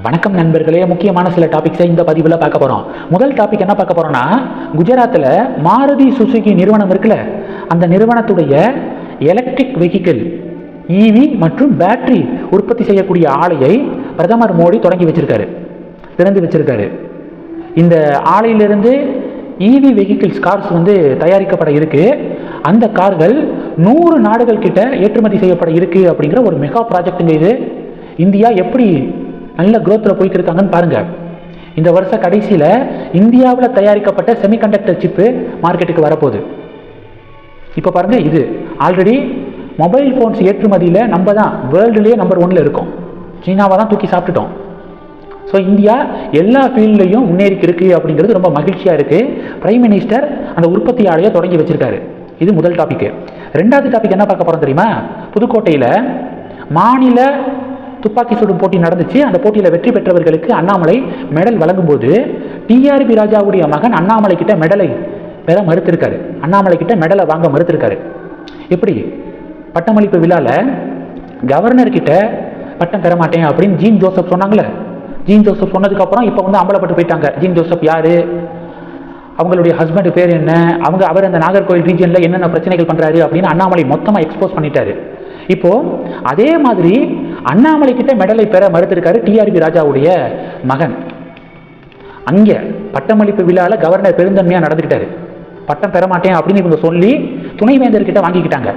வணக்கம் நண்பர்களே முக்கியமான சில டாபிக்ஸை இந்த பதிவில் பார்க்க போகிறோம் முதல் டாபிக் என்ன பார்க்க போகிறோம்னா குஜராத்தில் மாருதி சுசுகி நிறுவனம் இருக்குல்ல அந்த நிறுவனத்துடைய எலக்ட்ரிக் வெஹிக்கிள் ஈவி மற்றும் பேட்டரி உற்பத்தி செய்யக்கூடிய ஆலையை பிரதமர் மோடி தொடங்கி வச்சிருக்காரு திறந்து வச்சிருக்காரு. இந்த ஆலையிலிருந்து ஈவி வெஹிக்கிள்ஸ் கார்ஸ் வந்து தயாரிக்கப்பட இருக்கு. அந்த கார்கள் நூறு நாடுகள் கிட்ட ஏற்றுமதி செய்யப்பட இருக்கு அப்படிங்கிற ஒரு மெகா ப்ராஜெக்ட்டுங்க இது. இந்தியா எப்படி நல்ல குரோத்தில் போயிட்டு இருக்காங்கன்னு பாருங்கள் இந்த வருஷ கடைசியில் இந்தியாவில் தயாரிக்கப்பட்ட செமிகண்டக்டர் சிப்பு மார்க்கெட்டுக்கு வரப்போகுது. இப்போ பாருங்க இது. ஆல்ரெடி மொபைல் ஃபோன்ஸ் ஏற்றுமதியில் நம்ம தான் வேர்ல்டுலேயே நம்பர் ஒன்ல இருக்கோம். சீனாவை தான் தூக்கி சாப்பிட்டுட்டோம். ஸோ இந்தியா எல்லா ஃபீல்ட்லையும் முன்னேறி இருக்கு அப்படிங்கிறது ரொம்ப மகிழ்ச்சியாக இருக்குது பிரைம் மினிஸ்டர் அந்த உற்பத்தி ஆலையை தொடங்கி வச்சிருக்காரு. இது முதல் டாபிக் ரெண்டாவது டாபிக் என்ன பார்க்க போகிறோம் தெரியுமா? புதுக்கோட்டையில் மாநில துப்பாக்கி சுடும் போட்டி நடந்துச்சு. அந்த போட்டியில் வெற்றி பெற்றவர்களுக்கு அண்ணாமலை மெடல் வழங்கும்போது டிஆர்பி ராஜாவுடைய மகன் அண்ணாமலை கிட்ட மெடலை பெற மறுத்திருக்காரு. அண்ணாமலை கிட்ட மெடலை வாங்க மறுத்திருக்காரு. எப்படி? பட்டமளிப்பு விழாவில் கவர்னர் கிட்ட பட்டம் பெற மாட்டேன் அப்படின்னு ஜீன் ஜோசப் சொன்னாங்களே ஜீன் ஜோசப் சொன்னதுக்கப்புறம் இப்போ வந்து அம்பலப்பட்டு போயிட்டாங்க. ஜீன் ஜோசப் யார்? அவங்களுடைய ஹஸ்பண்ட் பேர் என்ன? அவங்க அவர் அந்த நாகர்கோவில் ரீஜியனில் என்னென்ன பிரச்சனைகள் பண்ணுறாரு அப்படின்னு அண்ணாமலை மொத்தமாக எக்ஸ்போஸ் பண்ணிட்டாரு. இப்போது அதே மாதிரி அண்ணாமலை கிட்ட மெடலை பெற மறுத்திருக்காரு டிஆர்பி ராஜாவுடைய மகன். அங்கே பட்டமளிப்பு விழாவில் கவர்னர் பெருந்தன்மையாக நடந்துக்கிட்டாரு. பட்டம் பெற மாட்டேன் அப்படின்னு இவங்க சொல்லி துணைவேந்தர்கிட்ட வாங்கிக்கிட்டாங்க.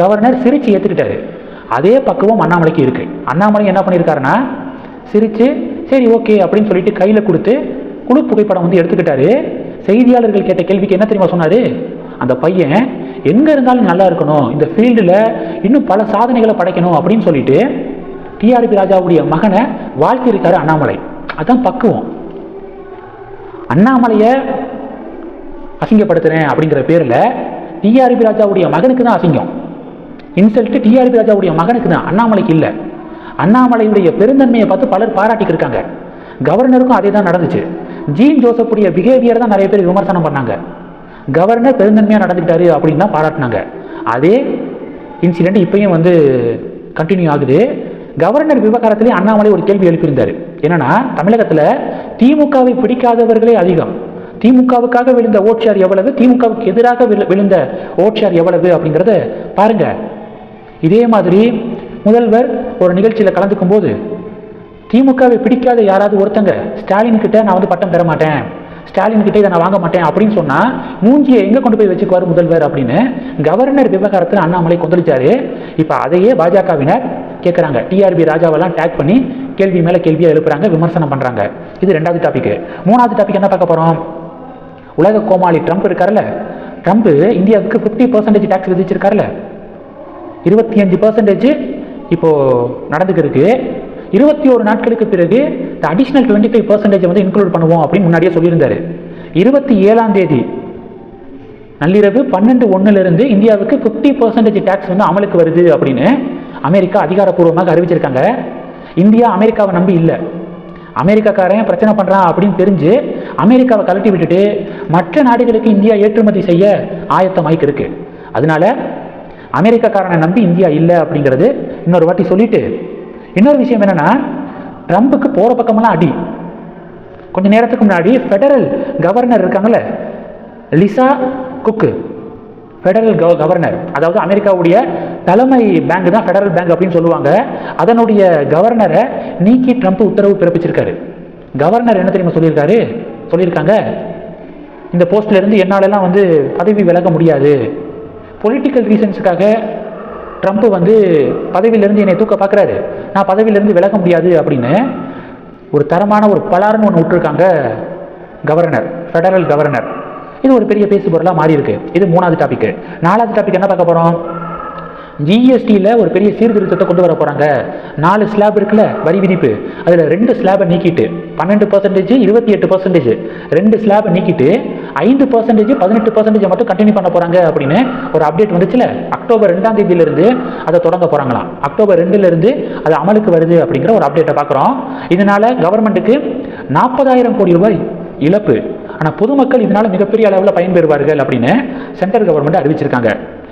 கவர்னர் சிரிச்சு ஏற்றுக்கிட்டாரு அதே பக்குவம் அண்ணாமலைக்கு இருக்கு. அண்ணாமலை என்ன பண்ணியிருக்காருன்னா சிரிச்சு சரி ஓகே அப்படின்னு சொல்லிட்டு கையில் கொடுத்து குழு புகைப்படம் வந்து எடுத்துக்கிட்டாரு. செய்தியாளர்கள் கேட்ட கேள்விக்கு என்ன தெரியுமா சொன்னார்? அந்த பையன் எங்கே இருந்தாலும் நல்லா இருக்கணும். இந்த ஃபீல்டில் இன்னும் பல சாதனைகளை படைக்கணும் அப்படின்னு சொல்லிட்டு டிஆர்பி ராஜாவுடைய மகனை வாழ்த்திருக்காரு அண்ணாமலை. அதுதான் பக்குவம். அண்ணாமலையை அசிங்கப்படுத்துறேன் அப்படிங்கிற பேரில் டிஆர்பி ராஜாவுடைய மகனுக்கு தான் அசிங்கம். இன்சல்ட் டிஆர்பி ராஜாவுடைய மகனுக்கு தான் அண்ணாமலைக்கு இல்லை. அண்ணாமலையுடைய பெருந்தன்மையை பார்த்து பலர் பாராட்டிக்கு இருக்காங்க. கவர்னருக்கும் அதே தான் நடந்துச்சு. ஜீன் ஜோசப்புடைய பிஹேவியர் தான் நிறைய பேர் விமர்சனம் பண்ணாங்க. கவர்னர் பெருந்தன்மையாக நடந்துக்கிட்டாரு அப்படின்னு தான் பாராட்டினாங்க. அதே இன்சிடெண்ட் இப்பயும் வந்து கண்டினியூ ஆகுது. கவர்னர் விவகாரத்திலே அண்ணாமலை ஒரு கேள்வி எழுப்பியிருந்தார். என்னன்னா தமிழகத்தில் திமுகவை பிடிக்காதவர்களே அதிகம். திமுகவுக்காக விழுந்த ஓட்சியார் எவ்வளவு? திமுகவுக்கு எதிராக விழுந்த ஓட்சியார் எவ்வளவு அப்படிங்கிறத பாருங்க. இதே மாதிரி முதல்வர் ஒரு நிகழ்ச்சியில் கலந்துக்கும் போது திமுகவை பிடிக்காத யாராவது ஒருத்தங்க ஸ்டாலின் கிட்ட நான் வந்து பட்டம் பெற மாட்டேன். ஸ்டாலின் கிட்டே இதை நான் வாங்க மாட்டேன் அப்படின்னு சொன்னால் மூஞ்சியை எங்கே கொண்டு போய் வச்சுக்குவார் முதல்வர் அப்படின்னு கவர்னர் விவகாரத்தில் அண்ணாமலை கொந்தளிச்சாரு. இப்போ அதையே பாஜகவினர் கேட்குறாங்க டிஆர்பி ராஜாவெல்லாம் டேக் பண்ணி கேள்வி மேலே கேள்வியை எழுப்புறாங்க விமர்சனம் பண்ணுறாங்க இது ரெண்டாவது டாபிக் மூணாவது டாபிக் என்ன பார்க்க போகிறோம் உலக கோமாளி ட்ரம்ப் இருக்கார்ல ட்ரம்ப் இந்தியாவுக்கு ஃபிஃப்டி பர்சன்டேஜ் டேக்ஸ் விதிச்சிருக்காருல்ல. இருபத்தி அஞ்சு பர்சன்டேஜ் இப்போது நடந்துக்கிறதுக்கு இருபத்தி ஒரு நாட்களுக்கு பிறகு அடிஷ்னல் டுவெண்ட்டி ஃபைவ் பர்சன்டேஜ் வந்து இன்க்ளூட் பண்ணுவோம் அப்படின்னு முன்னாடியே சொல்லியிருந்தாரு. இருபத்தி ஏழாம் தேதி நள்ளிரவு பன்னெண்டு ஒன்றுலேருந்து இந்தியாவுக்கு ஃபிஃப்டி பர்சன்டேஜ் டேக்ஸ் வந்து அமலுக்கு வருது அப்படின்னு அமெரிக்கா அதிகாரப்பூர்வமாக அறிவிச்சிருக்காங்க. இந்தியா அமெரிக்காவை நம்பி இல்லை. அமெரிக்காக்காரன் பிரச்சனை பண்ணுறான் அப்படின்னு தெரிஞ்சு அமெரிக்காவை கழட்டி விட்டுட்டு மற்ற நாடுகளுக்கு இந்தியா ஏற்றுமதி செய்ய ஆயத்தமாய்க்கு இருக்கு. அதனால அமெரிக்காக்காரனை நம்பி இந்தியா இல்லை அப்படிங்கிறது இன்னொரு வாட்டி சொல்லிட்டு இன்னொரு விஷயம் என்னென்னா ட்ரம்புக்கு போகிற பக்கமெல்லாம் அடி. கொஞ்ச நேரத்துக்கு முன்னாடி ஃபெடரல் கவர்னர் இருக்காங்கல்ல லிசா குக்கு ஃபெடரல் கவ கவர்னர் அதாவது அமெரிக்காவுடைய தலைமை பேங்க் தான் ஃபெடரல் பேங்க் அப்படின்னு சொல்லுவாங்க. அதனுடைய கவர்னரை நீக்கி ட்ரம்ப் உத்தரவு பிறப்பிச்சிருக்காரு. கவர்னர் என்ன தெரியுமா சொல்லியிருக்காரு? சொல்லியிருக்காங்க இந்த போஸ்ட்லேருந்து என்னாலெல்லாம் வந்து பதவி விலக முடியாது. பொலிட்டிக்கல் ரீசன்ஸுக்காக ட்ரம்ப் வந்து பதவியிலேருந்து என்னை தூக்க பார்க்குறாரு. நான் பதவியிலேருந்து விலக முடியாது அப்படின்னு ஒரு தரமான ஒரு பலாருன்னு ஒன்று விட்டுருக்காங்க கவர்னர் ஃபெடரல் கவர்னர் இது ஒரு பெரிய பேசு பொருளாக மாறி இருக்கு இது மூணாவது டாபிக் நாலாவது டாபிக் என்ன பார்க்க போகிறோம் ஜிஎஸ்டியில் ஒரு பெரிய சீர்திருத்தத்தை கொண்டு வர போகிறாங்க நாலு ஸ்லாப் இருக்குல்ல வரி விதிப்பு. அதில் ரெண்டு ஸ்லாபை நீக்கிட்டு பன்னெண்டு பர்சன்டேஜ் இருபத்தி எட்டு பர்சன்டேஜ் ரெண்டு ஸ்லாபை நீக்கிட்டு ஐந்து பர்சன்டேஜ் பதினெட்டு பர்சன்டேஜ் மட்டும் கண்டினியூ பண்ண போகிறாங்க அப்படின்னு ஒரு அப்டேட் வந்துச்சுல. அக்டோபர் ரெண்டாம் தேதியிலிருந்து அதை தொடங்க போகிறாங்களாம் அக்டோபர் ரெண்டுலேருந்து அது அமலுக்கு வருது அப்படிங்கிற ஒரு அப்டேட்டை பார்க்குறோம். இதனால கவர்மெண்ட்டுக்கு நாற்பதாயிரம் கோடி ரூபாய் இழப்பு. ஆனால் பொதுமக்கள் இதனால மிகப்பெரிய அளவில் பயன்பெறுவார்கள் அப்படின்னு சென்ட்ரல் கவர்மெண்ட் அறிவிச்சிருக்காங்க.